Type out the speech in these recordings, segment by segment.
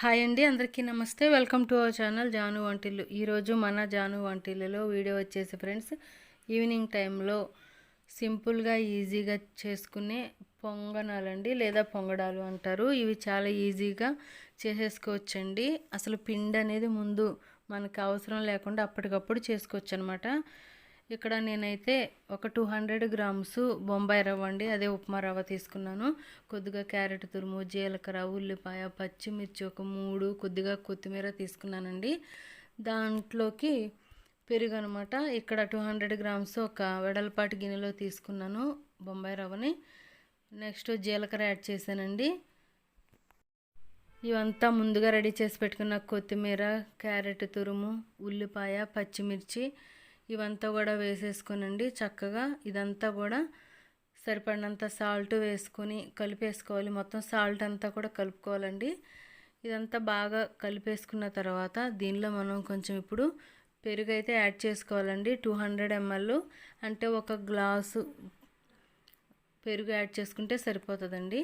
Hi అండి అందరికీ నమస్తే. Welcome to our channel Janu Vantillu. ఈరోజు మన జాను వంటిల్లులో వీడియో వచ్చేసి ఫ్రెండ్స్ ఈవినింగ్ టైంలో సింపుల్గా ఈజీగా చేసుకునే పొంగనాలండి లేదా పొంగడాలు అంటారు. ఇవి చాలా ఈజీగా చేసేసుకోవచ్చండి. అసలు పిండి అనేది ముందు మనకు అవసరం లేకుండా అప్పటికప్పుడు చేసుకోవచ్చు అనమాట ఇక్కడ నేనైతే ఒక టూ హండ్రెడ్ గ్రామ్స్ బొంబాయి రవ్వ అండి. అదే ఉప్మా రవ్వ తీసుకున్నాను. కొద్దిగా క్యారెట్ తురుము జీలకర్ర ఉల్లిపాయ పచ్చిమిర్చి ఒక మూడు కొద్దిగా కొత్తిమీర తీసుకున్నానండి. దాంట్లోకి పెరుగు అనమాట ఇక్కడ టూ హండ్రెడ్ గ్రామ్స్ ఒక వెడల్పాటి గిన్నెలో తీసుకున్నాను బొంబాయి రవ్వని. నెక్స్ట్ జీలకర్ర యాడ్ చేశానండి. ఇవంతా ముందుగా రెడీ చేసి పెట్టుకున్న కొత్తిమీర క్యారెట్ తురుము ఉల్లిపాయ పచ్చిమిర్చి ఇవంతా కూడా వేసేసుకోనండి. చక్కగా ఇదంతా కూడా సరిపడినంత సాల్ట్ వేసుకొని కలిపేసుకోవాలి. మొత్తం సాల్ట్ అంతా కూడా కలుపుకోవాలండి. ఇదంతా బాగా కలిపేసుకున్న తర్వాత దీనిలో మనం కొంచెం ఇప్పుడు పెరుగు అయితే యాడ్ చేసుకోవాలండి. టూ హండ్రెడ్ ఎంఎల్ అంటే ఒక గ్లాసు పెరుగు యాడ్ చేసుకుంటే సరిపోతుందండి.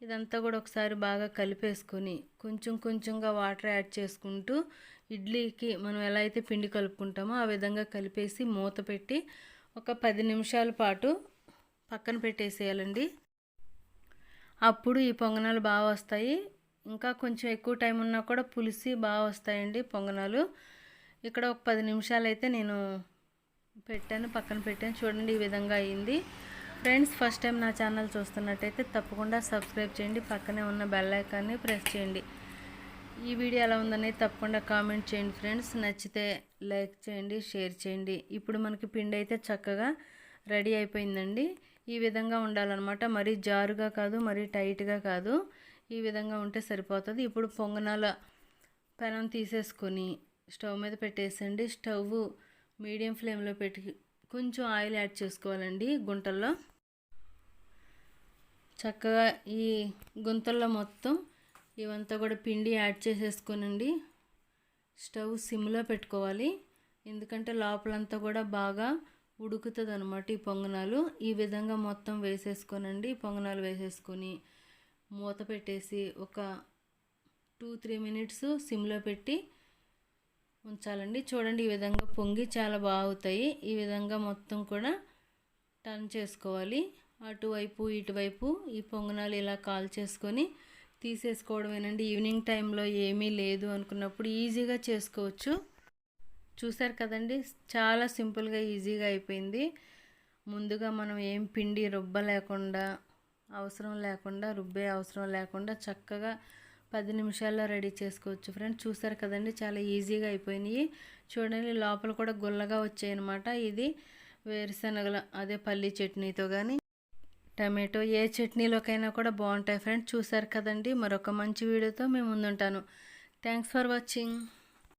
ఇదంతా కూడా ఒకసారి బాగా కలిపేసుకొని కొంచెం కొంచెంగా వాటర్ యాడ్ చేసుకుంటూ ఇడ్లీకి మనం ఎలా అయితే పిండి కలుపుకుంటామో ఆ విధంగా కలిపేసి మూత పెట్టి ఒక పది నిమిషాల పాటు పక్కన పెట్టేసేయాలండి. అప్పుడు ఈ పొంగనాలు బాగా వస్తాయి. ఇంకా కొంచెం ఎక్కువ టైం ఉన్నా కూడా పులిసి బాగా వస్తాయండి పొంగనాలు. ఇక్కడ ఒక పది నిమిషాలు అయితే నేను పెట్టాను పక్కన పెట్టాను. చూడండి ఈ విధంగా అయింది. ఫ్రెండ్స్ ఫస్ట్ టైం నా ఛానల్ చూస్తున్నట్టయితే తప్పకుండా సబ్స్క్రైబ్ చేయండి. పక్కనే ఉన్న బెల్ ఐకాన్ని ప్రెస్ చేయండి. ఈ వీడియో ఎలా ఉందనేది తప్పకుండా కామెంట్ చేయండి ఫ్రెండ్స్. నచ్చితే లైక్ చేయండి షేర్ చేయండి. ఇప్పుడు మనకి పిండి అయితే చక్కగా రెడీ అయిపోయిందండి. ఈ విధంగా ఉండాలన్నమాట. మరీ జారుగా కాదు మరీ టైట్గా కాదు. ఈ విధంగా ఉంటే సరిపోతుంది. ఇప్పుడు పొంగనాల పెనం తీసేసుకొని స్టవ్ మీద పెట్టేసండి. స్టవ్ మీడియం ఫ్లేమ్లో పెట్టి కొంచెం ఆయిల్ యాడ్ చేసుకోవాలండి గుంటల్లో. చక్కగా ఈ గుంతల్లో మొత్తం ఇవంతా కూడా పిండి యాడ్ చేసేసుకోనండి. స్టవ్ సిమ్లో పెట్టుకోవాలి. ఎందుకంటే లోపలంతా కూడా బాగా ఉడుకుతుంది అనమాట ఈ పొంగనాలు. ఈ విధంగా మొత్తం వేసేసుకోనండి. పొంగనాలు వేసేసుకొని మూత పెట్టేసి ఒక టూ త్రీ మినిట్స్ సిమ్లో పెట్టి ఉంచాలండి. చూడండి ఈ విధంగా పొంగి చాలా బాగుతాయి. ఈ విధంగా మొత్తం కూడా టర్న్ చేసుకోవాలి. అటువైపు ఇటువైపు ఈ పొంగనాలు ఇలా కాల్ చేసుకొని తీసేసుకోవడమేనండి. ఈవినింగ్ టైంలో ఏమీ లేదు అనుకున్నప్పుడు ఈజీగా చేసుకోవచ్చు. చూసారు కదండి చాలా సింపుల్గా ఈజీగా అయిపోయింది. ముందుగా మనం ఏం పిండి రుబ్బ లేకుండా అవసరం లేకుండా రుబ్బే అవసరం లేకుండా చక్కగా పది నిమిషాల్లో రెడీ చేసుకోవచ్చు. ఫ్రెండ్స్ చూసారు కదండి చాలా ఈజీగా అయిపోయినాయి. చూడండి లోపల కూడా గుల్లగా వచ్చాయి అనమాట ఇది వేరుశనగల అదే పల్లీ చట్నీతో కానీ టమాటో ఏ చట్నీలోకైనా కూడా బాగుంటాయి ఫ్రెండ్స్. చూసారు కదండి. మరొక మంచి వీడియోతో మేము ముందుంటాను. Thanks for watching